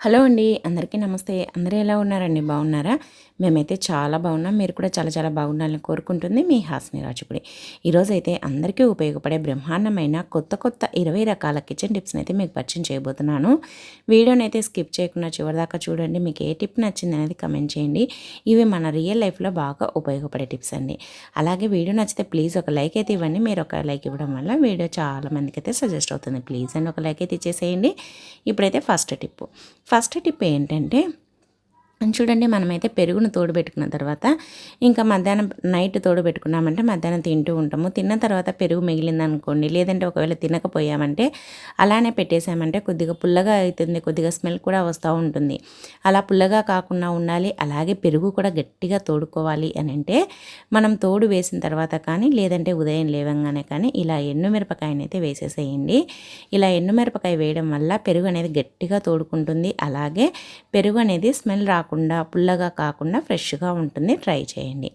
Hello అండి అందరికీ నమస్తే. అందరూ ఎలా ఉన్నారండి? బాగున్నారా? మేమైతే చాలా బాగున్నాం. మీరు కూడా చాలా చాలా బాగుండాలని కోరుకుంటుంది మీ హాస్ని రాజుపుడి. ఈరోజైతే అందరికీ ఉపయోగపడే బ్రహ్మాండమైన కొత్త కొత్త ఇరవై రకాల కిచెన్ టిప్స్ని అయితే మీకు పరిచయం చేయబోతున్నాను. వీడియోని అయితే స్కిప్ చేయకుండా చివరిదాకా చూడండి. మీకు ఏ టిప్ నచ్చింది అనేది కమెంట్ చేయండి. ఇవి మన రియల్ లైఫ్లో బాగా ఉపయోగపడే టిప్స్ అండి. అలాగే వీడియో నచ్చితే ప్లీజ్ ఒక లైక్ అయితే ఇవ్వండి. మీరు ఒక లైక్ ఇవ్వడం వల్ల వీడియో చాలా మందికి అయితే సజెస్ట్ అవుతుంది. ప్లీజ్ అండి ఒక లైక్ అయితే ఇచ్చేసేయండి. ఇప్పుడైతే ఫస్ట్ టిప్ ఫస్ట్ టిప్ ఏంటంటే చూడండి మనమైతే పెరుగును తోడు పెట్టుకున్న తర్వాత ఇంకా మధ్యాహ్నం నైట్ తోడు పెట్టుకున్నామంటే మధ్యాహ్నం తింటూ ఉంటాము. తిన్న తర్వాత పెరుగు మిగిలింది అనుకోండి లేదంటే ఒకవేళ తినకపోయామంటే అలానే పెట్టేసామంటే కొద్దిగా పుల్లగా అవుతుంది కొద్దిగా స్మెల్ కూడా వస్తూ ఉంటుంది. అలా పుల్లగా కాకుండా ఉండాలి అలాగే పెరుగు కూడా గట్టిగా తోడుకోవాలి అని అంటే మనం తోడు వేసిన తర్వాత కానీ లేదంటే ఉదయం లేవంగానే కానీ ఇలా ఎండుమిరపకాయనైతే వేసేసేయండి. ఇలా ఎండుమిరపకాయ వేయడం వల్ల పెరుగు అనేది గట్టిగా తోడుకుంటుంది అలాగే పెరుగు అనేది స్మెల్ రాకుండా కాకుండా పుల్లగా కాకుండా ఫ్రెష్గా ఉంటుంది. ట్రై చేయండి.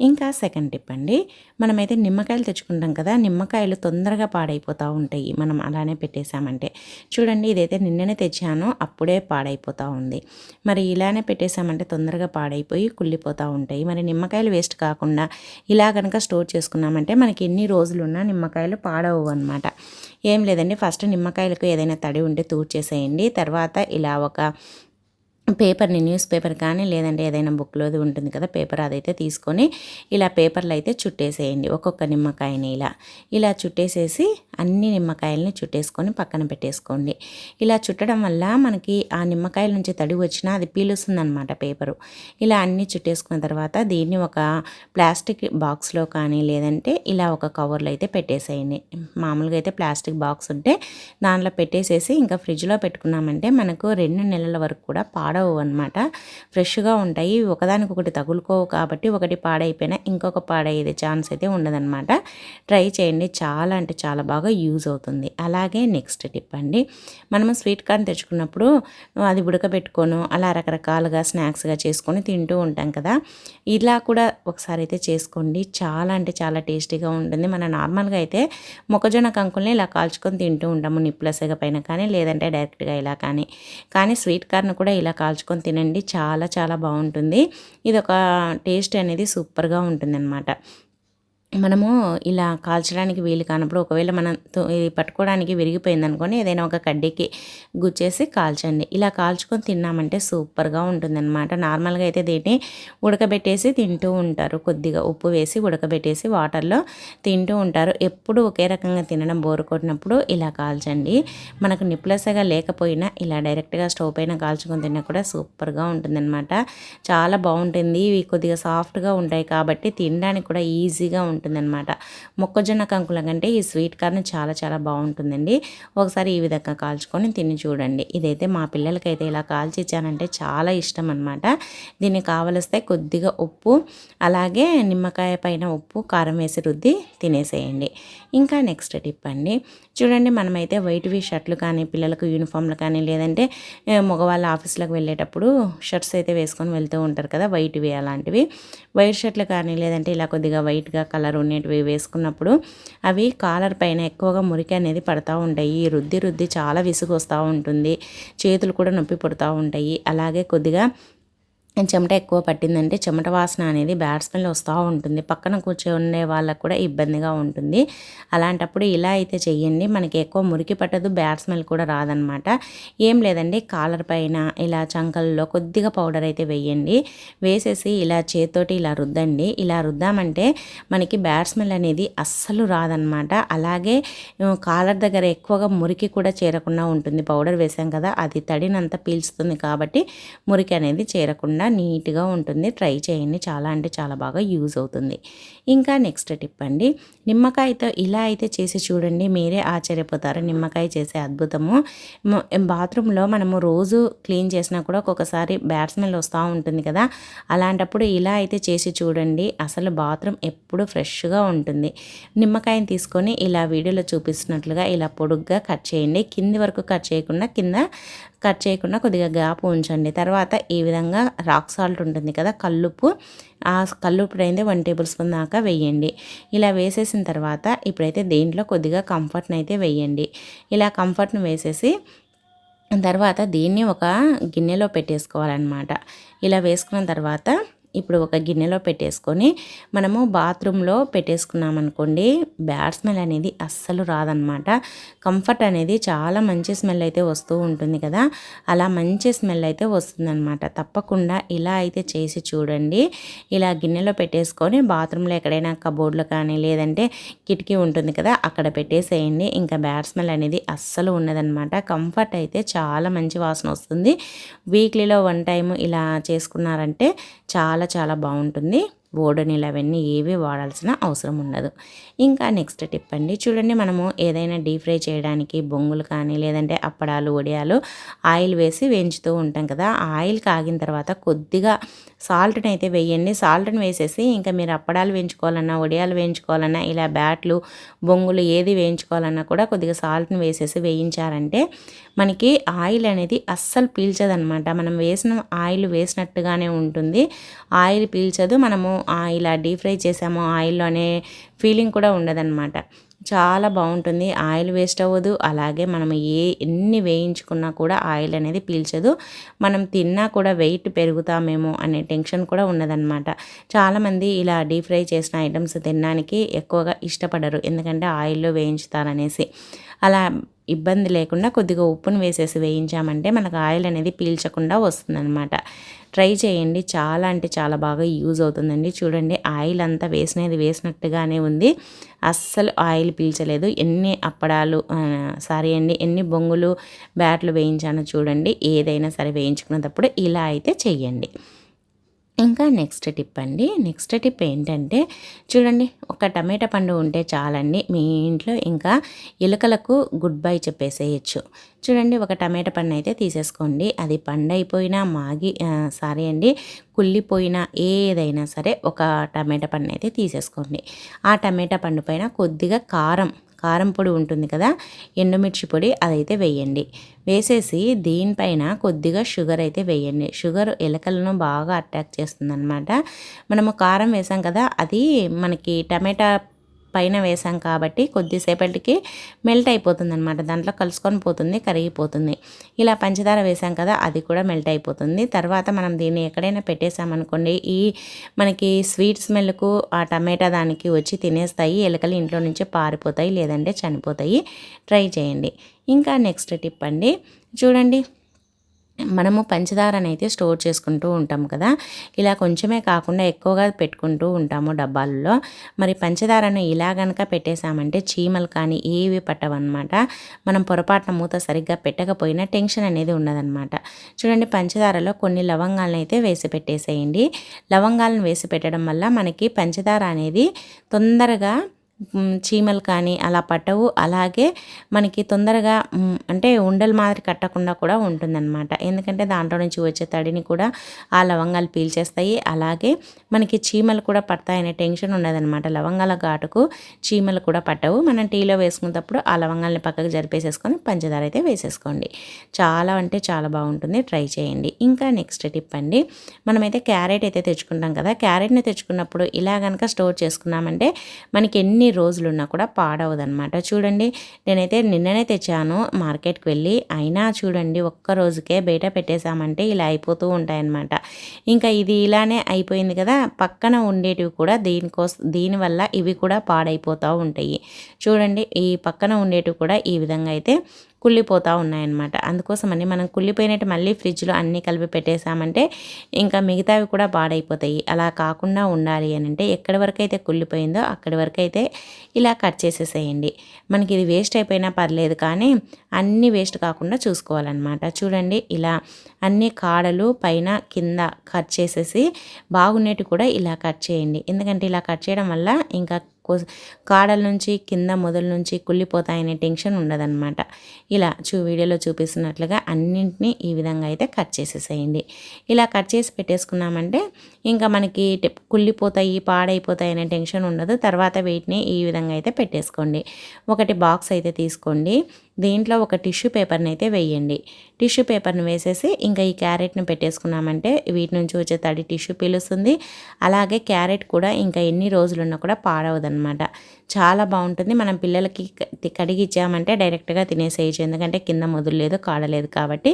ఇంకా సెకండ్ టిప్ అండి. మనమైతే నిమ్మకాయలు తెచ్చుకుంటాం కదా నిమ్మకాయలు తొందరగా పాడైపోతూ ఉంటాయి. మనం అలానే పెట్టేశామంటే. చూడండి ఇదైతే నిన్ననే తెచ్చాను అప్పుడే పాడైపోతూ ఉంది. మరి ఇలానే పెట్టేశామంటే తొందరగా పాడైపోయి కుళ్ళిపోతూ ఉంటాయి. మరి నిమ్మకాయలు వేస్ట్ కాకుండా ఇలా కనుక స్టోర్ చేసుకున్నామంటే మనకి ఎన్ని రోజులున్నా నిమ్మకాయలు పాడవు అనమాట ఏం లేదండి ఫస్ట్ నిమ్మకాయలకు ఏదైనా తడి ఉంటే తూర్చేసేయండి. తర్వాత ఇలా ఒక పేపర్ని న్యూస్ పేపర్ కానీ లేదంటే ఏదైనా బుక్లోది ఉంటుంది కదా పేపర్ అదైతే తీసుకొని ఇలా పేపర్లు అయితే చుట్టేసేయండి. ఒక్కొక్క నిమ్మకాయని ఇలా. ఇలా చుట్టేసేసి అన్ని నిమ్మకాయలని చుట్టేసుకొని పక్కన పెట్టేసుకోండి. ఇలా చుట్టడం వల్ల మనకి ఆ నిమ్మకాయల నుంచి తడి వచ్చినా అది పీలుస్తుందన్నమాట పేపరు. ఇలా అన్ని చుట్టేసుకున్న తర్వాత దీన్ని ఒక ప్లాస్టిక్ బాక్స్లో కానీ లేదంటే ఇలా ఒక కవర్లో అయితే పెట్టేసేయండి. మామూలుగా అయితే ప్లాస్టిక్ బాక్స్ ఉంటే దాంట్లో పెట్టేసేసి ఇంకా ఫ్రిడ్జ్లో పెట్టుకున్నామంటే మనకు రెండు నెలల వరకు కూడా పాడ పాడవు అనమాట ఫ్రెష్గా ఉంటాయి. ఒకదానికొకటి తగులుకోవు కాబట్టి ఒకటి పాడైపోయినా ఇంకొక పాడయ్యేది ఛాన్స్ అయితే ఉండదన్నమాట. ట్రై చేయండి. చాలా అంటే చాలా బాగా యూజ్ అవుతుంది. అలాగే నెక్స్ట్ టిప్ అండి. మనము స్వీట్ కార్న్ తెచ్చుకున్నప్పుడు అది ఉడకబెట్టుకోను అలా రకరకాలుగా స్నాక్స్గా చేసుకొని తింటూ ఉంటాం కదా. ఇలా కూడా ఒకసారి అయితే చేసుకోండి. చాలా అంటే చాలా టేస్టీగా ఉంటుంది. మన నార్మల్గా అయితే మొక్కజొన్న కంకుల్ని ఇలా కాల్చుకొని తింటూ ఉంటాము. నిప్పులసగ పైన కానీ లేదంటే డైరెక్ట్గా ఇలా కానీ. కానీ స్వీట్ కార్న్ కూడా ఇలా కాల్చుకొని తినండి. చాలా చాలా బాగుంటుంది. ఇది ఒక టేస్ట్ అనేది సూపర్గా ఉంటుందన్నమాట. మనము ఇలా కాల్చడానికి వీలు కానప్పుడు ఒకవేళ మనం ఇది పట్టుకోవడానికి విరిగిపోయింది అనుకోని ఏదైనా ఒక కడ్డీకి గుచ్చేసి కాల్చండి. ఇలా కాల్చుకొని తిన్నామంటే సూపర్గా ఉంటుందన్నమాట. నార్మల్గా అయితే దీన్ని ఉడకబెట్టేసి తింటూ ఉంటారు. కొద్దిగా ఉప్పు వేసి ఉడకబెట్టేసి వాటర్లో తింటూ ఉంటారు. ఎప్పుడు ఒకే రకంగా తినడం బోరు కొట్టినప్పుడు ఇలా కాల్చండి. మనకు నిప్లసగా లేకపోయినా ఇలా డైరెక్ట్గా స్టవ్ పైన కాల్చుకొని తిన్నా కూడా సూపర్గా ఉంటుందన్నమాట. చాలా బాగుంటుంది. ఇవి కొద్దిగా సాఫ్ట్గా ఉంటాయి కాబట్టి తినడానికి కూడా ఈజీగా ఉంటుంది ఉంటుందన్నమాట. మొక్కజొన్న కంకుల కంటే ఈ స్వీట్ కార్న్ చాలా చాలా బాగుంటుందండి. ఒకసారి ఈ విధంగా కాల్చుకొని తిని చూడండి. ఇదైతే మా పిల్లలకైతే ఇలా కాల్చి ఇచ్చానంటే చాలా ఇష్టం అనమాట దీన్ని కావలిస్తే కొద్దిగా ఉప్పు అలాగే నిమ్మకాయ పైన ఉప్పు కారం వేసి రుద్ది తినేసేయండి. ఇంకా నెక్స్ట్ టిప్ అండి. చూడండి మనమైతే వైట్వి షర్ట్లు కానీ పిల్లలకు యూనిఫామ్లు కానీ లేదంటే మగవాళ్ళ ఆఫీస్లకు వెళ్ళేటప్పుడు షర్ట్స్ అయితే వేసుకొని వెళ్తూ ఉంటారు కదా వైట్వి అలాంటివి. వైట్ షర్ట్లు కానీ లేదంటే ఇలా కొద్దిగా వైట్గా కలర్ ఉండేటివి వేసుకున్నప్పుడు అవి కాలర్ పైన ఎక్కువగా మురికి అనేది పడతా ఉంటాయి. రుద్ది రుద్ది చాలా విసుగు వస్తూ ఉంటుంది. చేతులు కూడా నొప్పి పడుతూ ఉంటాయి. అలాగే కొద్దిగా చెమట ఎక్కువ పట్టిందంటే చెమట వాసన అనేది బ్యాట్స్మెన్ వస్తూ ఉంటుంది. పక్కన కూర్చొనే వాళ్ళకు కూడా ఇబ్బందిగా ఉంటుంది. అలాంటప్పుడు ఇలా అయితే చెయ్యండి. మనకి ఎక్కువ మురికి పట్టదు బ్యాడ్ స్మెల్ కూడా రాదనమాట. ఏం లేదండి కాలర్ పైన ఇలా చంకల్లో కొద్దిగా పౌడర్ అయితే వేయండి. వేసేసి ఇలా చేతితోటి ఇలా రుద్దండి. ఇలా రుద్దామంటే మనకి బ్యాడ్ స్మెల్ అనేది అస్సలు రాదనమాట. అలాగే కాలర్ దగ్గర ఎక్కువగా మురికి కూడా చేరకుండా ఉంటుంది. పౌడర్ వేసాం కదా అది తడినంత పీల్చుతుంది కాబట్టి మురికి అనేది చేరకుండా నీట్గా ఉంటుంది. ట్రై చేయండి. చాలా అంటే చాలా బాగా యూజ్ అవుతుంది. ఇంకా నెక్స్ట్ టిప్ అండి. నిమ్మకాయతో ఇలా అయితే చేసి చూడండి. మీరే ఆశ్చర్యపోతారు. నిమ్మకాయ చేసే అద్భుతము. బాత్రూంలో మనము రోజు క్లీన్ చేసినా కూడా ఒక్కొక్కసారి బ్యాడ్ స్మెల్ వస్తూ ఉంటుంది కదా. అలాంటప్పుడు ఇలా అయితే చేసి చూడండి. అసలు బాత్రూమ్ ఎప్పుడు ఫ్రెష్గా ఉంటుంది. నిమ్మకాయని తీసుకొని ఇలా వీడియోలో చూపిస్తున్నట్లుగా ఇలా పొడుగ్గా కట్ చేయండి. కింది వరకు కట్ చేయకుండా కింద కట్ చేయకుండా కొద్దిగా గ్యాప్ ఉంచండి. తర్వాత ఈ విధంగా రాక్ సాల్ట్ ఉంటుంది కదా కల్లుప్పు. ఆ కల్లుప్పుడు అయితే వన్ టేబుల్ స్పూన్ దాకా వేయండి. ఇలా వేసేసిన తర్వాత ఇప్పుడైతే దేంట్లో కొద్దిగా కంఫర్ట్ని అయితే వేయండి. ఇలా కంఫర్ట్ను వేసేసి తర్వాత దీన్ని ఒక గిన్నెలో పెట్టేసుకోవాలన్నమాట. ఇలా వేసుకున్న తర్వాత ఇప్పుడు ఒక గిన్నెలో పెట్టేసుకొని మనము బాత్రూంలో పెట్టేసుకున్నామనుకోండి బ్యాడ్ స్మెల్ అనేది అస్సలు రాదనమాట. కంఫర్ట్ అనేది చాలా మంచి స్మెల్ అయితే వస్తూ ఉంటుంది కదా. అలా మంచి స్మెల్ అయితే వస్తుందన్నమాట తప్పకుండా ఇలా అయితే చేసి చూడండి. ఇలా గిన్నెలో పెట్టేసుకొని బాత్రూంలో ఎక్కడైనా కబోర్డ్లో కానీ లేదంటే కిటికీ ఉంటుంది కదా అక్కడ పెట్టేసేయండి. ఇంకా బ్యాడ్ స్మెల్ అనేది అస్సలు ఉన్నదనమాట కంఫర్ట్ అయితే చాలా మంచి వాసన వస్తుంది. వీక్లీలో వన్ టైం ఇలా చేసుకున్నారంటే చాలా చాలా బాగుంటుంది. బోడనీలు అవన్నీ ఏవి వాడాల్సిన అవసరం ఉండదు. ఇంకా నెక్స్ట్ టిప్ అండి. చూడండి మనము ఏదైనా డీప్ ఫ్రై చేయడానికి బొంగులు కానీ లేదంటే అప్పడాలు వడియాలు ఆయిల్ వేసి వేయించుతూ ఉంటాం కదా. ఆయిల్ కాగిన తర్వాత కొద్దిగా సాల్ట్ని అయితే వేయండి. సాల్ట్ని వేసేసి ఇంకా మీరు అప్పడాలు వేయించుకోవాలన్నా వడియాలు వేయించుకోవాలన్నా ఇలా బ్యాట్లు బొంగులు ఏది వేయించుకోవాలన్నా కూడా కొద్దిగా సాల్ట్ని వేసేసి వేయించారంటే మనకి ఆయిల్ అనేది అస్సలు పీల్చదనమాట. మనం వేసిన ఆయిల్ వేసినట్టుగానే ఉంటుంది. ఆయిల్ పీల్చదు. మనము ఇలా డీప్ ఫ్రై చేసాము ఆయిల్లో అనే ఫీలింగ్ కూడా ఉండదన్నమాట. చాలా బాగుంటుంది. ఆయిల్ వేస్ట్ అవ్వదు. అలాగే మనం ఏ ఎన్ని వేయించుకున్నా కూడా ఆయిల్ అనేది పీల్చదు. మనం తిన్నా కూడా వెయిట్ పెరుగుతామేమో అనే టెన్షన్ కూడా ఉన్నదన్నమాట. చాలామంది ఇలా డీప్ ఫ్రై చేసిన ఐటమ్స్ తినడానికి ఎక్కువగా ఇష్టపడరు. ఎందుకంటే ఆయిల్లో వేయించుతారనేసి. అలా ఇబ్బంది లేకుండా కొద్దిగా ఉప్పును వేసేసి వేయించామంటే మనకు ఆయిల్ అనేది పీల్చకుండా వస్తుందన్నమాట. ట్రై చేయండి. చాలా అంటే చాలా బాగా యూజ్ అవుతుందండి. చూడండి ఆయిల్ అంతా వేసినది వేసినట్టుగానే ఉంది. అస్సలు ఆయిల్ పీల్చలేదు. ఎన్ని అప్పడాలు సారీ అండి ఎన్ని బొంగులు బ్యాట్లు వేయించానో చూడండి. ఏదైనా సరే వేయించుకున్నప్పుడు ఇలా అయితే చెయ్యండి. ఇంకా నెక్స్ట్ టిప్ అండి. నెక్స్ట్ టిప్ ఏంటంటే చూడండి ఒక టమాటా పండు ఉంటే చాలండి. మీ ఇంట్లో ఇంకా ఎలుకలకు గుడ్ బై చెప్పేసేయచ్చు. చూడండి ఒక టమాటా పండు అయితే తీసేసుకోండి. అది పండు అయిపోయినా మాగి సారీ అండి కుళ్ళిపోయినా ఏదైనా సరే ఒక టమాటా పండు అయితే తీసేసుకోండి. ఆ టమాటా పండు పైన కొద్దిగా కారం కారం పొడి ఉంటుంది కదా ఎండుమిర్చి పొడి అదైతే వేయండి. వేసేసి దీనిపైన కొద్దిగా షుగర్ అయితే వేయండి. షుగర్ ఎలకలను బాగా అటాక్ చేస్తుందన్నమాట. మనము కారం వేసాం కదా అది మనకి టమాటా పైన వేసాం కాబట్టి కొద్దిసేపటికి మెల్ట్ అయిపోతుంది అనమాట దాంట్లో కలుసుకొని పోతుంది కరిగిపోతుంది. ఇలా పంచదార వేసాం కదా అది కూడా మెల్ట్ అయిపోతుంది. తర్వాత మనం దీన్ని ఎక్కడైనా పెట్టేసామనుకోండి ఈ మనకి స్వీట్ స్మెల్కు ఆ టమాటా దానికి వచ్చి తినేస్తాయి ఎలుకలు ఇంట్లో నుంచి పారిపోతాయి లేదంటే చనిపోతాయి. ట్రై చేయండి. ఇంకా నెక్స్ట్ టిప్ అండి చూడండి. మనము పంచదారని అయితే స్టోర్ చేసుకుంటూ ఉంటాం కదా. ఇలా కొంచెమే కాకుండా ఎక్కువగా పెట్టుకుంటూ ఉంటాము డబ్బాలలో. మరి పంచదారను ఇలా గనక పెట్టేశామంటే చీమలు కానీ ఏవి పట్టవన్నమాట. మనం పొరపాటున మూత సరిగ్గా పెట్టకపోయినా టెన్షన్ అనేది ఉండదన్నమాట. చూడండి పంచదారలో కొన్ని లవంగాలను అయితే వేసి పెట్టేసేయండి. లవంగాలను వేసి పెట్టడం వల్ల మనకి పంచదార అనేది తొందరగా చీమలు కానీ అలా పట్టవు. అలాగే మనకి తొందరగా అంటే ఉండలు మాదిరి కట్టకుండా కూడా ఉంటుందన్నమాట. ఎందుకంటే దాంట్లో నుంచి వచ్చే తడిని కూడా ఆ లవంగాలు పీల్చేస్తాయి. అలాగే మనకి చీమలు కూడా పడతాయనే టెన్షన్ ఉండదన్నమాట. లవంగాల ఘాటుకు చీమలు కూడా పట్టవు. మనం టీలో వేసుకున్నప్పుడు ఆ లవంగాల్ని పక్కకు జరిపేసేసుకొని పంచదార అయితే వేసేసుకోండి. చాలా అంటే చాలా బాగుంటుంది. ట్రై చేయండి. ఇంకా నెక్స్ట్ టిప్ అండి. మనమైతే క్యారెట్ అయితే తెచ్చుకుంటాం కదా. క్యారెట్ని తెచ్చుకున్నప్పుడు ఇలా కనుక స్టోర్ చేసుకున్నామంటే మనకి ఎన్ని ఎన్ని రోజులున్నా కూడా పాడవదనమాట చూడండి నేనైతే నిన్ననే తెచ్చాను మార్కెట్కి వెళ్ళి. అయినా చూడండి ఒక్క రోజుకే బయట పెట్టేశామంటే ఇలా అయిపోతూ ఉంటాయన్నమాట. ఇంకా ఇది ఇలానే అయిపోయింది కదా పక్కన ఉండేటివి కూడా దీనికోసం దీనివల్ల ఇవి కూడా పాడైపోతూ ఉంటాయి. చూడండి ఈ పక్కన ఉండేటివి కూడా ఈ విధంగా అయితే కుళ్ళిపోతూ ఉన్నాయన్నమాట. అందుకోసమని మనం కుళ్ళిపోయినట్టు మళ్ళీ ఫ్రిడ్జ్లో అన్నీ కలిపి పెట్టేసామంటే ఇంకా మిగతావి కూడా పాడైపోతాయి. అలా కాకుండా ఉండాలి అని అంటే ఎక్కడి వరకు అయితే కుళ్ళిపోయిందో అక్కడి వరకు అయితే ఇలా కట్ చేసేసేయండి. మనకి ఇది వేస్ట్ అయిపోయినా పర్లేదు కానీ అన్నీ వేస్ట్ కాకుండా చూసుకోవాలన్నమాట. చూడండి ఇలా అన్ని కాడలు పైన కింద కట్ చేసేసి బాగున్నట్టు కూడా ఇలా కట్ చేయండి. ఎందుకంటే ఇలా కట్ చేయడం వల్ల ఇంకా కాడల నుంచి కింద మొదల నుంచి కుళ్ళిపోతాయనే టెన్షన్ ఉండదన్నమాట. ఇలా చూ వీడియోలో చూపిస్తున్నట్లుగా అన్నింటినీ ఈ విధంగా అయితే కట్ చేసేసేయండి. ఇలా కట్ చేసి పెట్టేసుకున్నామంటే ఇంకా మనకి కుళ్ళిపోతాయి పాడైపోతాయి అనే టెన్షన్ ఉండదు. తర్వాత వీటిని ఈ విధంగా అయితే పెట్టేసుకోండి. ఒకటి బాక్స్ అయితే తీసుకోండి. దీంట్లో ఒక టిష్యూ పేపర్ని అయితే వేయండి. టిష్యూ పేపర్ని వేసేసి ఇంకా ఈ క్యారెట్ని పెట్టేసుకున్నామంటే వీటి నుంచి వచ్చే తడి టిష్యూ పీలుస్తుంది. అలాగే క్యారెట్ కూడా ఇంకా ఎన్ని రోజులున్నా కూడా పాడవదన్నమాట. అనమాట చాలా బాగుంటుంది. మనం పిల్లలకి కడిగి ఇచ్చామంటే డైరెక్ట్గా తినేసేయచ్చు. ఎందుకంటే కింద మొదలు కాడలేదు కాబట్టి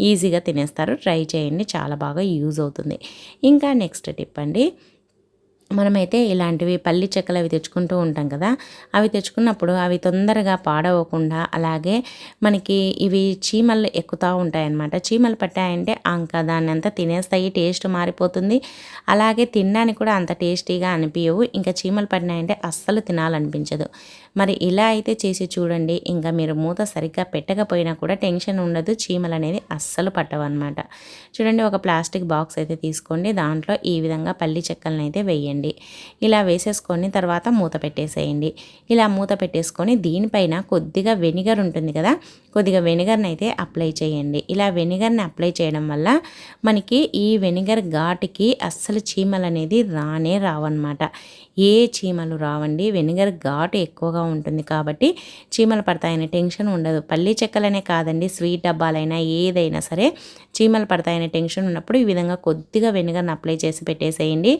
ఈజీగా తినేస్తారు. ట్రై చేయండి. చాలా బాగా యూజ్ అవుతుంది. ఇంకా నెక్స్ట్ టిప్ అండి. మనమైతే ఇలాంటివి పల్లి చెక్కలు అవి తెచ్చుకుంటూ ఉంటాం కదా అవి తెచ్చుకున్నప్పుడు అవి తొందరగా పాడవకుండా అలాగే మనకి ఇవి చీమలు ఎక్కుతూ ఉంటాయి అన్నమాట చీమలు పట్టాయంటే ఇంకా దాన్ని అంతా తినేస్తాయి టేస్ట్ మారిపోతుంది. అలాగే తినడానికి కూడా అంత టేస్టీగా అనిపించవు ఇంకా చీమలు పడినాయంటే అస్సలు తినాలనిపించదు. మరి ఇలా అయితే చేసి చూడండి. ఇంకా మీరు మూత సరిగ్గా పెట్టకపోయినా కూడా టెన్షన్ ఉండదు. చీమలు అనేది అస్సలు పట్టవన్నమాట. చూడండి ఒక ప్లాస్టిక్ బాక్స్ అయితే తీసుకోండి. దాంట్లో ఈ విధంగా పల్లి చెక్కలను అయితే వేయండి. ఇలా వేసేసుకొని తర్వాత మూత పెట్టేసేయండి. ఇలా మూత పెట్టేసుకొని దీనిపైన కొద్దిగా వెనిగర్ ఉంటుంది కదా కొద్దిగా వెనిగర్ని అయితే అప్లై చేయండి. ఇలా వెనిగర్ని అప్లై చేయడం వల్ల మనకి ఈ వెనిగర్ ఘాటుకి అస్సలు చీమలు అనేది రానే రావన్నమాట. ఏ చీమలు రావండి వెనిగర్ ఘాటు ఎక్కువగా ఉంటుంది కాబట్టి చీమలు పడతాయనే టెన్షన్ ఉండదు. పల్లి చెక్కలనే కాదండి స్వీట్ డబ్బాలైనా ఏదైనా సరే చీమలు పడతాయనే టెన్షన్ ఉన్నప్పుడు ఈ విధంగా కొద్దిగా వెనిగర్ని అప్లై చేసి పెట్టేసేయండి.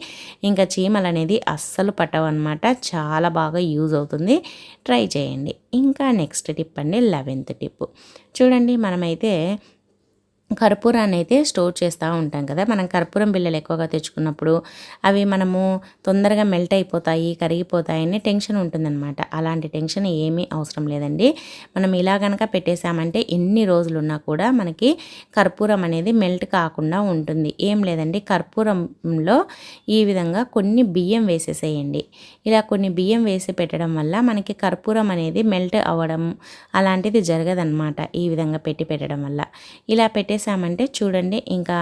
ఇంకా చీమలు అనేది అస్సలు పట్టవన్నమాట. చాలా బాగా యూజ్ అవుతుంది. ట్రై చేయండి. ఇంకా నెక్స్ట్ టిప్ అండి లెవెన్త్ టిప్ చూడండి మనమైతే కర్పూరాన్ని అయితే స్టోర్ చేస్తూ ఉంటాం కదా. మనం కర్పూరం బిళ్ళలు ఎక్కువగా తెచ్చుకున్నప్పుడు అవి మనము తొందరగా మెల్ట్ అయిపోతాయి కరిగిపోతాయని టెన్షన్ ఉంటుందన్నమాట. అలాంటి టెన్షన్ ఏమీ అవసరం లేదండి. మనం ఇలా కనుక పెట్టేశామంటే ఎన్ని రోజులు ఉన్నా కూడా మనకి కర్పూరం అనేది మెల్ట్ కాకుండా ఉంటుంది. ఏం లేదండి కర్పూరంలో ఈ విధంగా కొన్ని బియ్యం వేసేసేయండి. ఇలా కొన్ని బియ్యం వేసి పెట్టడం వల్ల మనకి కర్పూరం అనేది మెల్ట్ అవ్వడం అలాంటిది జరగదన్నమాట ఈ విధంగా పెట్టి పెట్టడం వల్ల. ఇలా పెట్టేశామంటే పెట్టేసామంటే చూడండి ఇంకా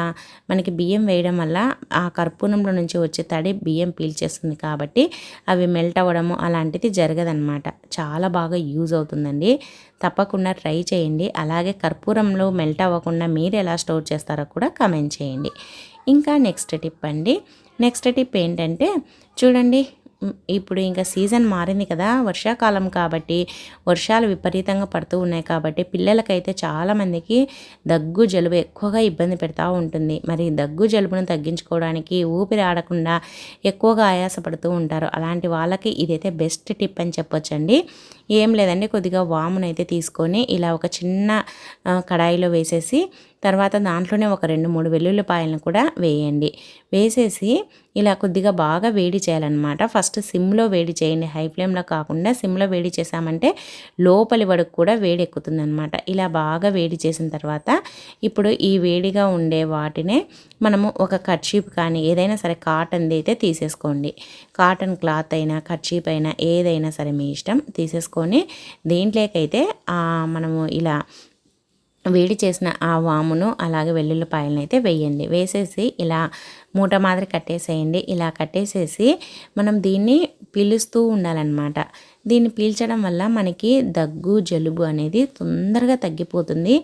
మనకి బియ్యం వేయడం వల్ల ఆ కర్పూరంలో నుంచి వచ్చే తడి బియ్యం పీల్చేస్తుంది కాబట్టి అవి మెల్ట్ అవ్వడము అలాంటిది జరగదనమాట చాలా బాగా యూజ్ అవుతుందండి. తప్పకుండా ట్రై చేయండి. అలాగే కర్పూరంలో మెల్ట్ అవ్వకుండా మీరు ఎలా స్టోర్ చేస్తారో కూడా కమెంట్ చేయండి. ఇంకా నెక్స్ట్ టిప్ అండి. నెక్స్ట్ టిప్ ఏంటంటే చూడండి ఇప్పుడు ఇంకా సీజన్ మారింది కదా వర్షాకాలం కాబట్టి వర్షాలు విపరీతంగా పడుతూ ఉన్నాయి కాబట్టి పిల్లలకైతే చాలామందికి దగ్గు జలుబు ఎక్కువగా ఇబ్బంది పెడతా ఉంటుంది. మరి దగ్గు జలుబును తగ్గించుకోవడానికి ఊపిరి ఆడకుండా ఎక్కువగా ఆయాసపడుతూ ఉంటారు. అలాంటి వాళ్ళకి ఇదైతే బెస్ట్ టిప్ అని చెప్పొచ్చండి. ఏం లేదండి కొద్దిగా వామునైతే తీసుకొని ఇలా ఒక చిన్న కడాయిలో వేసేసి తర్వాత దాంట్లోనే ఒక రెండు మూడు వెల్లుల్లిపాయలను కూడా వేయండి. వేసేసి ఇలా కొద్దిగా బాగా వేడి చేయాలన్నమాట. ఫస్ట్ సిమ్లో వేడి చేయండి. హై ఫ్లేమ్లో కాకుండా సిమ్లో వేడి చేసామంటే లోపలి వరకు కూడా వేడి ఎక్కుతుందనమాట ఇలా బాగా వేడి చేసిన తర్వాత ఇప్పుడు ఈ వేడిగా ఉండే వాటినే మనము ఒక కర్చీప్ కానీ ఏదైనా సరే కాటన్ది అయితే తీసేసుకోండి. కాటన్ క్లాత్ అయినా కర్చీప్ అయినా ఏదైనా సరే మీ ఇష్టం తీసుకొని దీంట్లోకైతే మనము ఇలా వేడి చేసిన ఆ వామును అలాగే వెల్లుల్లిపాయలను అయితే వేయండి. వేసేసి ఇలా మూట మాదిరి కట్టేసేయండి. ఇలా కట్టేసేసి మనం దీన్ని పిలుస్తూ ఉండాలన్నమాట. దీన్ని పీల్చడం వల్ల మనకి దగ్గు జలుబు అనేది తొందరగా తగ్గిపోతుంది.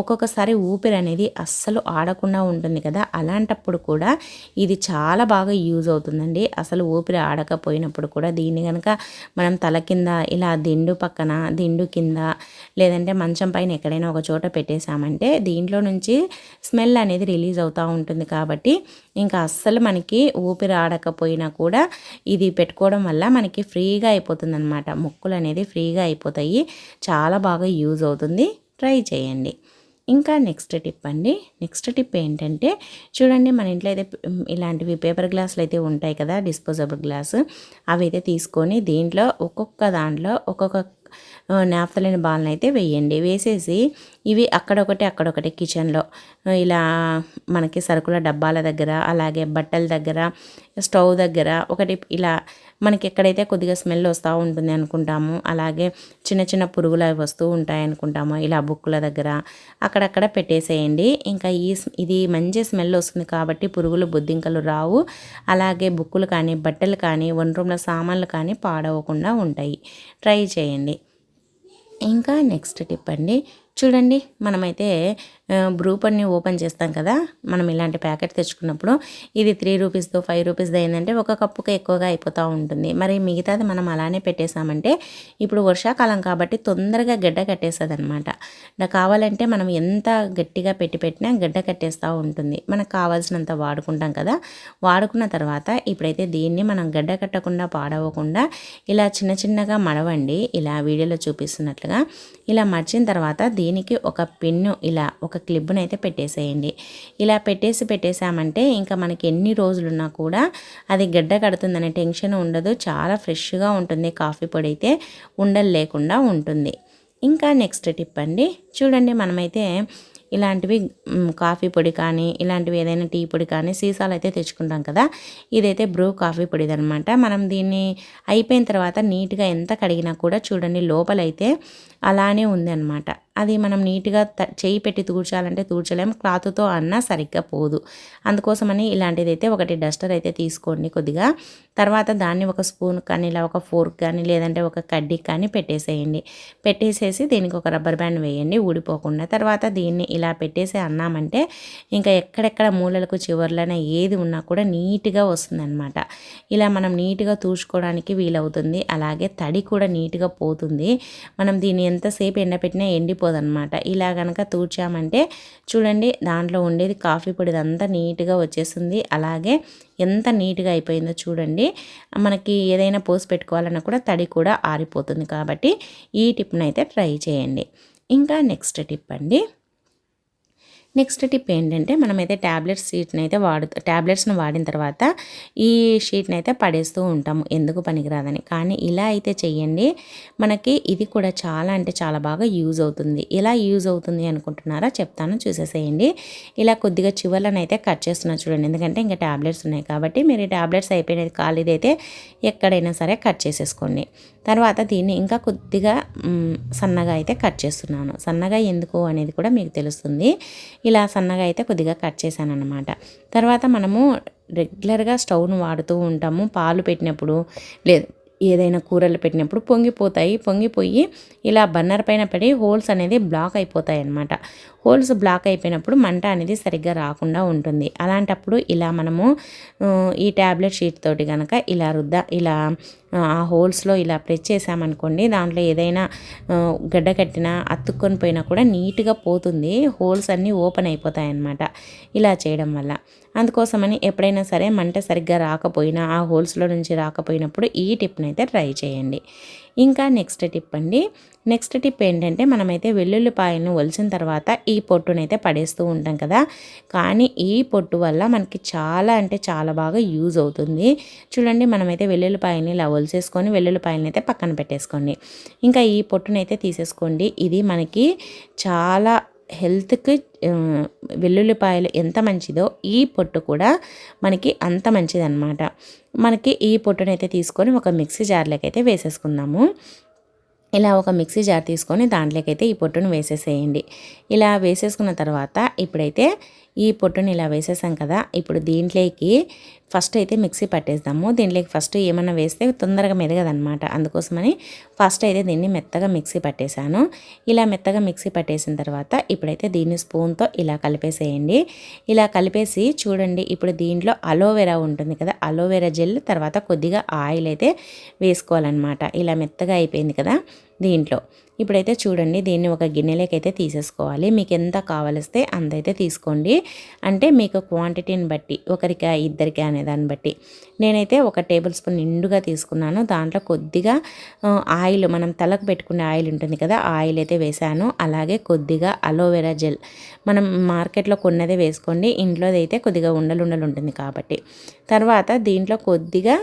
ఒక్కొక్కసారి ఊపిరి అనేది అస్సలు ఆడకుండా ఉంటుంది కదా. అలాంటప్పుడు కూడా ఇది చాలా బాగా యూజ్ అవుతుందండి. అసలు ఊపిరి ఆడకపోయినప్పుడు కూడా దీన్ని కనుక మనం తల కింద ఇలా దిండు పక్కన దిండు కింద లేదంటే మంచం పైన ఎక్కడైనా ఒక చోట పెట్టేశామంటే దీంట్లో నుంచి స్మెల్ అనేది రిలీజ్ అవుతూ ఉంటుంది కాబట్టి ఇంకా అస్సలు మనకి ఊపిరి ఆడకపోయినా కూడా ఇది పెట్టుకోవడం వల్ల మనకి ఫ్రీగా అయిపోతుంది అనమాట ముక్కులు అనేది ఫ్రీగా అయిపోతాయి. చాలా బాగా యూజ్ అవుతుంది. ట్రై చేయండి. ఇంకా నెక్స్ట్ టిప్ అండి. నెక్స్ట్ టిప్ ఏంటంటే చూడండి మన ఇంట్లో అయితే ఇలాంటివి పేపర్ గ్లాసులు అయితే ఉంటాయి కదా డిస్పోజబుల్ గ్లాసు. అవి అయితే తీసుకొని దీంట్లో ఒక్కొక్క దాంట్లో ఒక్కొక్క నాఫ్తలిన్ బాల్ని అయితే వేయండి. వేసేసి ఇవి అక్కడొకటి అక్కడొకటి కిచెన్లో. ఇలా మనకి సరుకుల డబ్బాల దగ్గర అలాగే బట్టల దగ్గర స్టవ్ దగ్గర ఒకటి ఇలా మనకి ఎక్కడైతే కొద్దిగా స్మెల్ వస్తూ ఉంటుంది అనుకుంటాము అలాగే చిన్న చిన్న పురుగులు అవి వస్తూ ఉంటాయి అనుకుంటాము ఇలా బుక్కుల దగ్గర అక్కడక్కడ పెట్టేసేయండి. ఇంకా ఈ ఇది మంచి స్మెల్ వస్తుంది కాబట్టి పురుగులు బొద్దింకలు రావు. అలాగే బుక్కులు కానీ బట్టలు కానీ వన్ రూమ్లో సామాన్లు కానీ పాడవకుండా ఉంటాయి. ట్రై చేయండి. ఇంకా నెక్స్ట్ టిప్ అండి. చూడండి మనమైతే బ్రూ అన్ని ఓపెన్ చేస్తాం కదా మనం ఇలాంటి ప్యాకెట్ తెచ్చుకున్నప్పుడు ఇది త్రీ రూపీస్తో ఫైవ్ రూపీస్ది అయిందంటే ఒక కప్పుకి ఎక్కువగా అయిపోతూ ఉంటుంది. మరి మిగతాది మనం అలానే పెట్టేసామంటే ఇప్పుడు వర్షాకాలం కాబట్టి తొందరగా గడ్డ కట్టేస్తుంది అనమాట కావాలంటే మనం ఎంత గట్టిగా పెట్టి పెట్టినా గడ్డ కట్టేస్తూ ఉంటుంది. మనకు కావాల్సినంత వాడుకుంటాం కదా వాడుకున్న తర్వాత ఇప్పుడైతే దీన్ని మనం గడ్డ కట్టకుండా పాడవకుండా ఇలా చిన్న చిన్నగా మడవండి. ఇలా వీడియోలో చూపిస్తున్నట్లుగా ఇలా మర్చిన తర్వాత దీనికి ఒక పిన్ను ఇలా ఒక క్లిప్ను అయితే పెట్టేసేయండి. ఇలా పెట్టేసి పెట్టేశామంటే ఇంకా మనకి ఎన్ని రోజులున్నా కూడా అది గడ్డ కడుతుందనే టెన్షన్ ఉండదు. చాలా ఫ్రెష్గా ఉంటుంది. కాఫీ పొడి అయితే ఉండలు లేకుండా ఉంటుంది. ఇంకా నెక్స్ట్ టిప్ అండి. చూడండి మనమైతే ఇలాంటివి కాఫీ పొడి కానీ ఇలాంటివి ఏదైనా టీ పొడి కానీ సీసాలు అయితే తెచ్చుకుంటాం కదా. ఇదైతే బ్రూ కాఫీ పొడిది అనమాట మనం దీన్ని అయిపోయిన తర్వాత నీట్గా ఎంత కడిగినా కూడా చూడండి లోపలైతే అలానే ఉంది అనమాట అది మనం నీట్గా చేయి పెట్టి తూడ్చాలంటే తూడ్చలేము క్లాత్తో అన్నా సరిగ్గా పోదు. అందుకోసమని ఇలాంటిది అయితే ఒకటి డస్టర్ అయితే తీసుకోండి కొద్దిగా. తర్వాత దాన్ని ఒక స్పూన్ కానీ ఇలా ఒక ఫోర్క్ కానీ లేదంటే ఒక కడ్డీ కానీ పెట్టేసేయండి. పెట్టేసేసి దీనికి ఒక రబ్బర్ బ్యాండ్ వేయండి ఊడిపోకుండా. తర్వాత దీన్ని ఇలా పెట్టేసి అన్నామంటే ఇంకా ఎక్కడెక్కడ మూలలకు చివర్లనే ఏది ఉన్నా కూడా నీట్గా వస్తుందన్నమాట. ఇలా మనం నీట్గా తూడ్చుకోవడానికి వీలవుతుంది. అలాగే తడి కూడా నీట్గా పోతుంది. మనం దీన్ని ఎంతసేపు ఎండపెట్టినా ఎండిపోదన్నమాట ఇలా కనుక తూడ్చామంటే చూడండి దాంట్లో ఉండేది కాఫీ పొడి అంతా నీట్గా వచ్చేస్తుంది. అలాగే ఎంత నీట్గా అయిపోయిందో చూడండి. మనకి ఏదైనా పోసి పెట్టుకోవాలన్నా కూడా తడి కూడా ఆరిపోతుంది కాబట్టి ఈ టిప్ని అయితే ట్రై చేయండి. ఇంకా నెక్స్ట్ టిప్ అండి. నెక్స్ట్ టిప్ ఏంటంటే మనమైతే ట్యాబ్లెట్స్ షీట్ని అయితే వాడు ట్యాబ్లెట్స్ని వాడిన తర్వాత ఈ షీట్ని అయితే పడేస్తూ ఉంటాము. ఎందుకు పనికిరాదని? కానీ ఇలా అయితే చెయ్యండి. మనకి ఇది కూడా చాలా అంటే చాలా బాగా యూజ్ అవుతుంది. ఇలా యూజ్ అవుతుంది అనుకుంటున్నారా? చెప్తాను చూసేసేయండి. ఇలా కొద్దిగా చివర్లను అయితే కట్ చేస్తున్నా చూడండి. ఎందుకంటే ఇంకా ట్యాబ్లెట్స్ ఉన్నాయి కాబట్టి మీరు ట్యాబ్లెట్స్ అయిపోయినది ఖాళీదైతే ఎక్కడైనా సరే కట్ చేసేసుకోండి. తర్వాత దీన్ని ఇంకా కొద్దిగా సన్నగా అయితే కట్ చేస్తున్నాను. సన్నగా ఎందుకు అనేది కూడా మీకు తెలుస్తుంది. ఇలా సన్నగా అయితే కొద్దిగా కట్ చేశాను అనమాట తర్వాత మనము రెగ్యులర్గా స్టవ్ను వాడుతూ ఉంటాము. పాలు పెట్టినప్పుడు లేదు ఏదైనా కూరలు పెట్టినప్పుడు పొంగిపోతాయి. పొంగిపోయి ఇలా బన్నర్ పైన పడి హోల్స్ అనేది బ్లాక్ అయిపోతాయి అన్నమాట హోల్స్ బ్లాక్ అయిపోయినప్పుడు మంట అనేది సరిగ్గా రాకుండా ఉంటుంది. అలాంటప్పుడు ఇలా మనము ఈ ట్యాబ్లెట్ షీట్ తోటి కనుక ఇలా రుద్దా ఇలా ఆ హోల్స్లో ఇలా ప్రెస్ చేసామనుకోండి దాంట్లో ఏదైనా గడ్డ కట్టినా అతుక్కొని పోయినా కూడా నీట్గా పోతుంది. హోల్స్ అన్నీ ఓపెన్ అయిపోతాయి అన్నమాట ఇలా చేయడం వల్ల. అందుకోసమని ఎప్పుడైనా సరే మంట సరిగ్గా రాకపోయినా ఆ హోల్స్లో నుంచి రాకపోయినప్పుడు ఈ టిప్ని అయితే ట్రై చేయండి. ఇంకా నెక్స్ట్ టిప్ అండి. నెక్స్ట్ టిప్ ఏంటంటే మనమైతే వెల్లుల్లిపాయలను ఒలిచిన తర్వాత ఈ పొట్టునైతే పడేస్తూ ఉంటాం కదా. కానీ ఈ పొట్టు వల్ల మనకి చాలా అంటే చాలా బాగా యూజ్ అవుతుంది. చూడండి మనమైతే వెల్లుల్లిపాయని ఇలా ఒలిసేసుకొని వెల్లుల్లిపాయలని అయితే పక్కన పెట్టేసుకోండి. ఇంకా ఈ పొట్టునైతే తీసేసుకోండి. ఇది మనకి చాలా హెల్త్కి వెల్లుల్లిపాయలు ఎంత మంచిదో ఈ పొట్టు కూడా మనకి అంత మంచిదన్నమాట. మనకి ఈ పొట్టునైతే తీసుకొని ఒక మిక్సీ జార్లోకి అయితే వేసేసుకుందాము. ఇలా ఒక మిక్సీ జార్ తీసుకొని దాంట్లోకైతే ఈ పొట్టును వేసేసేయండి. ఇలా వేసేసుకున్న తర్వాత ఇప్పుడైతే ఈ పొట్టుని ఇలా వేసేసాం కదా ఇప్పుడు దీంట్లోకి ఫస్ట్ అయితే మిక్సీ పట్టేద్దాము. దీంట్లోకి ఫస్ట్ ఏమన్నా వేస్తే తొందరగా మెదగదనమాట అందుకోసమని ఫస్ట్ అయితే దీన్ని మెత్తగా మిక్సీ పట్టేశాను. ఇలా మెత్తగా మిక్సీ పట్టేసిన తర్వాత ఇప్పుడైతే దీన్ని స్పూన్తో ఇలా కలిపేసేయండి. ఇలా కలిపేసి చూడండి ఇప్పుడు దీంట్లో అలోవెరా ఉంటుంది కదా అలోవెరా జెల్ తర్వాత కొద్దిగా ఆయిల్ అయితే వేసుకోవాలన్నమాట. ఇలా మెత్తగా అయిపోయింది కదా దీంట్లో. ఇప్పుడైతే చూడండి దీన్ని ఒక గిన్నెలోకి అయితే తీసేసుకోవాలి. మీకు ఎంత కావలిస్తే అంతైతే తీసుకోండి. అంటే మీకు క్వాంటిటీని బట్టి ఒకరికి ఇద్దరికి అనే దాన్ని బట్టి. నేనైతే ఒక టేబుల్ స్పూన్ నిండుగా తీసుకున్నాను. దాంట్లో కొద్దిగా ఆయిల్ మనం తలకు పెట్టుకునే ఆయిల్ ఉంటుంది కదా ఆయిల్ అయితే వేసాను. అలాగే కొద్దిగా అలోవెరా జెల్. మనం మార్కెట్లో కొన్నదే వేసుకోండి. ఇంట్లోదైతే అయితే కొద్దిగా ఉండలుండలు ఉంటుంది కాబట్టి. తర్వాత దీంట్లో కొద్దిగా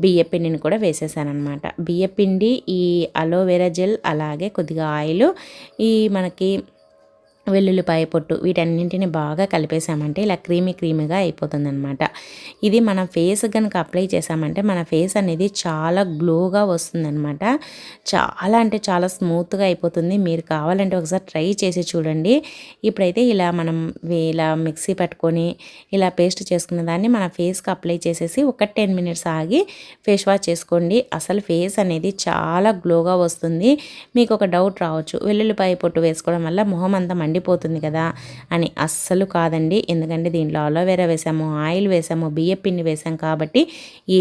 బియ్యపిండిని కూడా వేసేసాను అనమాట బియ్యపిండి ఈ అలోవెరా జెల్ అలాగే కొద్దిగా ఆయిల్ ఈ మనకి వెల్లుల్లిపాయ పొట్టు వీటన్నింటిని బాగా కలిపేసామంటే ఇలా క్రీమీ క్రీమీగా అయిపోతుంది అనమాట ఇది మన ఫేస్ కనుక అప్లై చేసామంటే మన ఫేస్ అనేది చాలా గ్లోగా వస్తుందన్నమాట. చాలా అంటే చాలా స్మూత్గా అయిపోతుంది. మీరు కావాలంటే ఒకసారి ట్రై చేసి చూడండి. ఇప్పుడైతే ఇలా మనం ఇలా మిక్సీ పట్టుకొని ఇలా పేస్ట్ చేసుకున్న దాన్ని మన ఫేస్కి అప్లై చేసేసి ఒక టెన్ మినిట్స్ ఆగి ఫేస్ వాష్ చేసుకోండి. అసలు ఫేస్ అనేది చాలా గ్లోగా వస్తుంది. మీకు ఒక డౌట్ రావచ్చు. వెల్లుల్లిపాయ పొట్టు వేసుకోవడం వల్ల మొహం అంతా మండి ఎండిపోతుంది కదా అని అస్సలు కాదండి. ఎందుకంటే దీంట్లో అలోవెరా వేసాము ఆయిల్ వేసాము బియ్య పిండి వేసాం కాబట్టి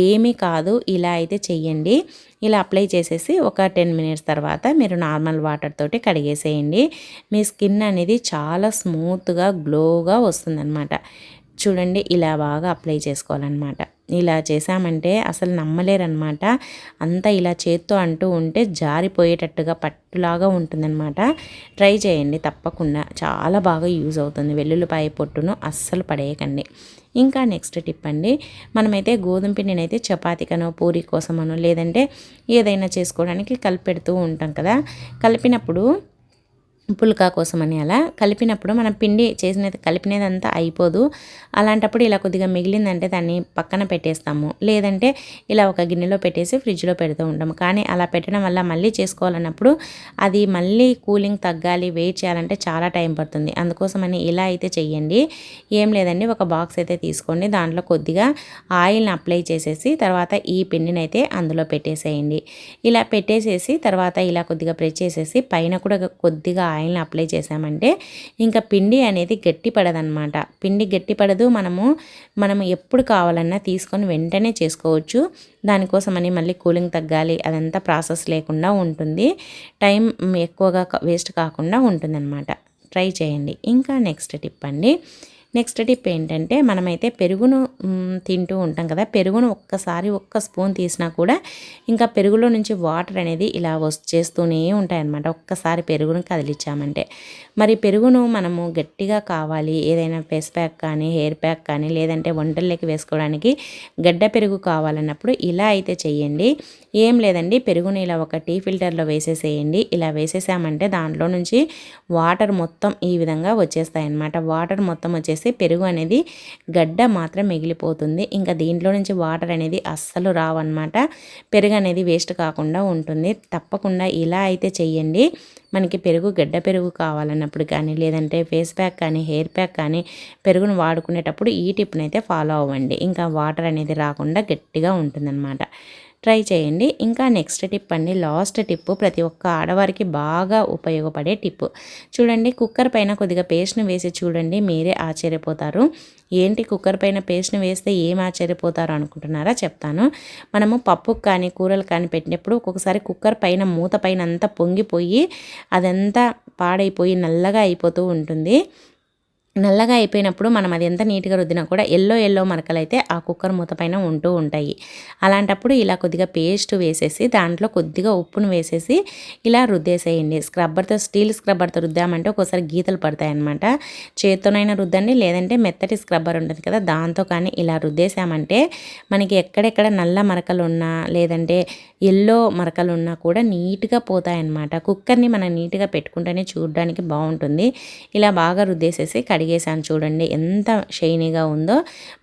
ఏమీ కాదు. ఇలా అయితే చెయ్యండి. ఇలా అప్లై చేసేసి ఒక టెన్ మినిట్స్ తర్వాత మీరు నార్మల్ వాటర్ తోటి కడిగేసేయండి. మీ స్కిన్ అనేది చాలా స్మూత్గా గ్లోగా వస్తుందన్నమాట. చూడండి ఇలా బాగా అప్లై చేసుకోవాలన్నమాట. ఇలా చేసామంటే అసలు నమ్మలేరనమాట అంతా ఇలా చేత్తో అంటూ ఉంటే జారిపోయేటట్టుగా పట్టులాగా ఉంటుందన్నమాట. ట్రై చేయండి తప్పకుండా. చాలా బాగా యూజ్ అవుతుంది. వెల్లుల్లిపాయ పొట్టును అస్సలు పడేయకండి. ఇంకా నెక్స్ట్ టిప్ అండి. మనమైతే గోధుమ పిండినైతే చపాతీకనో పూరి కోసమనో లేదంటే ఏదైనా చేసుకోవడానికి కలిపెడుతూ ఉంటాం కదా. కలిపినప్పుడు పుల్కా కోసం అని అలా కలిపినప్పుడు మనం పిండి చేసినది కలిపినదంతా అయిపోదు. అలాంటప్పుడు ఇలా కొద్దిగా మిగిలిందంటే దాన్ని పక్కన పెట్టేస్తాము. లేదంటే ఇలా ఒక గిన్నెలో పెట్టేసి ఫ్రిడ్జ్లో పెడుతూ ఉంటాము. కానీ అలా పెట్టడం వల్ల మళ్ళీ చేసుకోవాలన్నప్పుడు అది మళ్ళీ కూలింగ్ తగ్గాలి వెయిట్ చేయాలంటే చాలా టైం పడుతుంది. అందుకోసమని ఇలా అయితే చెయ్యండి. ఏం లేదండి ఒక బాక్స్ అయితే తీసుకోండి. దాంట్లో కొద్దిగా ఆయిల్ని అప్లై చేసేసి తర్వాత ఈ పిండిని అయితే అందులో పెట్టేసేయండి. ఇలా పెట్టేసేసి తర్వాత ఇలా కొద్దిగా ప్రెస్ చేసేసి పైన కూడా కొద్దిగా ఆయిల్ని అప్లై చేసామంటే ఇంకా పిండి అనేది గట్టి పడదనమాట పిండి గట్టి పడదు. మనము మనము ఎప్పుడు కావాలన్నా తీసుకొని వెంటనే చేసుకోవచ్చు. దానికోసమని మళ్ళీ కూలింగ్ తగ్గాలి. అదంతా ప్రాసెస్ లేకుండా ఉంటుంది. టైం ఎక్కువగా వేస్ట్ కాకుండా ఉంటుందన్నమాట. ట్రై చేయండి. ఇంకా నెక్స్ట్ టిప్ అండి. నెక్స్ట్ టిప్ ఏంటంటే మనమైతే పెరుగును తింటూ ఉంటాం కదా. పెరుగును ఒక్కసారి ఒక్క స్పూన్ తీసినా కూడా ఇంకా పెరుగులో నుంచి వాటర్ అనేది ఇలా వచ్చేస్తూనే ఉంటాయన్నమాట. ఒక్కసారి పెరుగును కదిలిచ్చామంటే. మరి పెరుగును మనము గట్టిగా కావాలి. ఏదైనా ఫేస్ ప్యాక్ కానీ హెయిర్ ప్యాక్ కానీ లేదంటే వంటల్లోకి వేసుకోవడానికి గడ్డ పెరుగు కావాలన్నప్పుడు ఇలా అయితే చేయండి ఏం లేదండి పెరుగుని ఇలా ఒక టీ ఫిల్టర్లో వేసేసేయండి. ఇలా వేసేసామంటే దాంట్లో నుంచి వాటర్ మొత్తం ఈ విధంగా వచ్చేస్తాయి అన్నమాట వాటర్ మొత్తం వచ్చేసి చేస్తే పెరుగు అనేది గడ్డ మాత్రం మిగిలిపోతుంది. ఇంకా దీంట్లో నుంచి వాటర్ అనేది అస్సలు రావన్నమాట. పెరుగు అనేది వేస్ట్ కాకుండా ఉంటుంది. తప్పకుండా ఇలా అయితే చెయ్యండి. మనకి పెరుగు గడ్డ పెరుగు కావాలన్నప్పుడు కానీ లేదంటే ఫేస్ ప్యాక్ కానీ హెయిర్ ప్యాక్ కానీ పెరుగును వాడుకునేటప్పుడు ఈ టిప్ని అయితే ఫాలో అవ్వండి. ఇంకా వాటర్ అనేది రాకుండా గట్టిగా ఉంటుందన్నమాట. ట్రై చేయండి. ఇంకా నెక్స్ట్ టిప్ అండి లాస్ట్ టిప్. ప్రతి ఒక్క ఆడవారికి బాగా ఉపయోగపడే టిప్. చూడండి కుక్కర్ పైన కొద్దిగా పేస్ట్ని వేసి చూడండి మీరే ఆశ్చర్యపోతారు. ఏంటి కుక్కర్ పైన పేస్ట్ని వేస్తే ఏం ఆశ్చర్యపోతారు అనుకుంటున్నారా? చెప్తాను. మనము పప్పుకు కానీ కూరలు కానీ పెట్టినప్పుడు ఒక్కొక్కసారి కుక్కర్ పైన మూత పైన అంతా పొంగిపోయి అదంతా పాడైపోయి నల్లగా అయిపోతూ ఉంటుంది. నల్లగా అయిపోయినప్పుడు మనం అది ఎంత నీట్గా రుద్దినా కూడా ఎల్లో ఎల్లో మరకలు అయితే ఆ కుక్కర్ మూత పైన ఉంటూ ఉంటాయి. అలాంటప్పుడు ఇలా కొద్దిగా పేస్ట్ వేసేసి దాంట్లో కొద్దిగా ఉప్పును వేసేసి ఇలా రుద్దేసేయండి. స్క్రబ్బర్తో స్టీల్ స్క్రబ్బర్తో రుద్దామంటే ఒక్కోసారి గీతలు పడతాయి అనమాట చేత్తోనైనా రుద్దండి లేదంటే మెత్తటి స్క్రబ్బర్ ఉంటుంది కదా దాంతో కానీ ఇలా రుద్దేశామంటే మనకి ఎక్కడెక్కడ నల్ల మరకలు ఉన్నా లేదంటే ఎల్లో మరకలు ఉన్నా కూడా నీట్గా పోతాయన్నమాట. కుక్కర్ని మనం నీట్గా పెట్టుకుంటేనే చూడడానికి బాగుంటుంది. ఇలా బాగా రుద్దేసేసి కడిగి కడిగేసాను చూడండి. ఎంత షైనీగా ఉందో.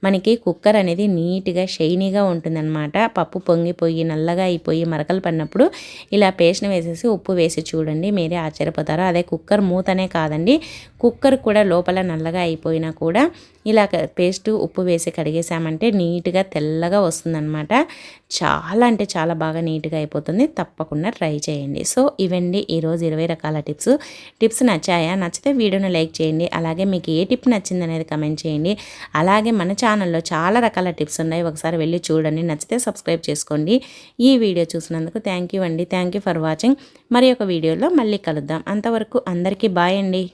మనకి కుక్కర్ అనేది నీట్గా షైనీగా ఉంటుందన్నమాట. పప్పు పొంగిపోయి నల్లగా అయిపోయి మరకలు పడినప్పుడు ఇలా పేస్ట్ని వేసేసి ఉప్పు వేసి చూడండి. మీరే ఆశ్చర్యపోతారు. అదే కుక్కర్ మూతనే కాదండి. కుక్కర్ కూడా లోపల నల్లగా అయిపోయినా కూడా ఇలా పేస్ట్ ఉప్పు వేసి కడిగేసామంటే నీట్గా తెల్లగా వస్తుందన్నమాట. చాలా అంటే చాలా బాగా నీట్గా అయిపోతుంది. తప్పకుండా ట్రై చేయండి. సో ఇవండి ఈరోజు ఇరవై రకాల టిప్స్. టిప్స్ నచ్చాయా? నచ్చితే వీడియోని లైక్ చేయండి. అలాగే మీకు ఏ టిప్ నచ్చింది అనేది కమెంట్ చేయండి. అలాగే మన ఛానల్లో చాలా రకాల టిప్స్ ఉన్నాయి. ఒకసారి వెళ్ళి చూడండి. నచ్చితే సబ్స్క్రైబ్ చేసుకోండి. ఈ వీడియో చూసినందుకు థ్యాంక్ యూ అండి. Thank you for watching. మరి ఒక వీడియోలో మళ్ళీ కలుద్దాం. అంతవరకు అందరికీ బాయ్ అండి.